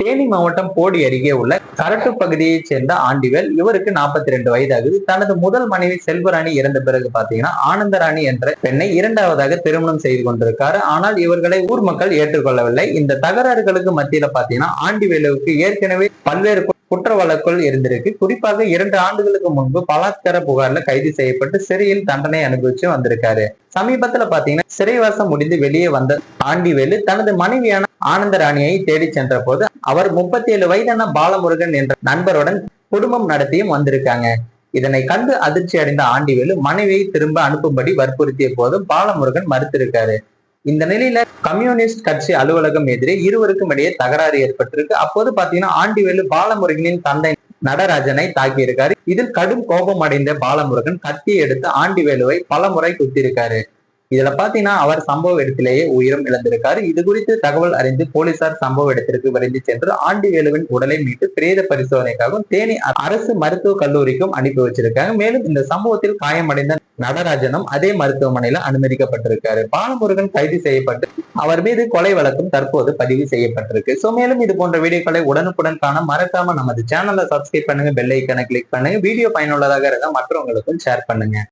தேனி மாவட்டம் போடி அருகே உள்ள கரட்டு பகுதியைச் சேர்ந்த ஆண்டிவேல் இவருக்கு நாற்பத்தி ரெண்டு வயதாகுது. தனது முதல் மனைவி செல்வராணி இறந்த பிறகு பாத்தீங்கன்னா ஆனந்தராணி என்ற பெண்ணை இரண்டாவதாக திருமணம் செய்து கொண்டிருக்காரு. ஆனால் இவர்களை ஊர் மக்கள் ஏற்றுக்கொள்ளவில்லை. இந்த தகராறுகளுக்கு மத்தியில பாத்தீங்கன்னா ஆண்டிவேலுவுக்கு ஏற்கனவே பல்வேறு குற்ற வழக்குகள் இருந்திருக்கு. குறிப்பாக இரண்டு ஆண்டுகளுக்கு முன்பு பலாத்கார புகார்ல கைது செய்யப்பட்டு சிறையில் தண்டனை அனுபவிச்சு வந்திருக்காரு. சமீபத்துல பாத்தீங்கன்னா சிறைவாசம் முடிந்து வெளியே வந்த ஆண்டிவேலு தனது மனைவியான ஆனந்தராணியை தேடி சென்ற போது அவர் முப்பத்தி ஏழு வயதான பாலமுருகன் என்ற நண்பருடன் குடும்பம் நடத்தியும் வந்திருக்காங்க. இதனை கண்டு அதிர்ச்சி அடைந்த ஆண்டிவேலு மனைவியை திரும்ப அனுப்பும்படி வற்புறுத்திய போது பாலமுருகன் மறுத்திருக்காரு. இந்த நிலையில கம்யூனிஸ்ட் கட்சி அலுவலகம் எதிரே இருவருக்கும் இடையே தகராறு ஏற்பட்டிருக்கு. அப்போது பாத்தீங்கன்னா ஆண்டிவேலு பாலமுருகனின் தந்தை நடராஜனை தாக்கியிருக்காரு. இதில் கடும் கோபம் அடைந்த பாலமுருகன் கத்தியை எடுத்து ஆண்டிவேலுவை பலமுறை குத்திருக்காரு இதுல பாத்தீங்கன்னா அவர் சம்பவ இடத்திலேயே உயிரும் இழந்திருக்காரு. இது குறித்து தகவல் அறிந்து போலீசார் சம்பவ இடத்திற்கு விரைந்து சென்று ஆண்டிவேலுவின் உடலை மீட்டு பிரேத பரிசோதனைக்காகவும் தேனி அரசு மருத்துவக் கல்லூரிக்கும் அனுப்பி வச்சிருக்காங்க. மேலும் இந்த சம்பவத்தில் காயமடைந்த நடராஜனும் அதே மருத்துவமனையில அனுமதிக்கப்பட்டிருக்காரு. பாலமுருகன் கைது செய்யப்பட்டு அவர் மீது கொலை வழக்கும் தற்போது பதிவு செய்யப்பட்டிருக்கு. சோ மேலும் இது போன்ற வீடியோக்களை உடனுக்குடன் காண மறக்காம நமது சேனலை சப்ஸ்கிரைப் பண்ணுங்க பெல் ஐக்கனை கிளிக் பண்ணுங்க. வீடியோ பயனுள்ளதாக இருந்தால் மற்றவங்களுக்கும் ஷேர் பண்ணுங்க.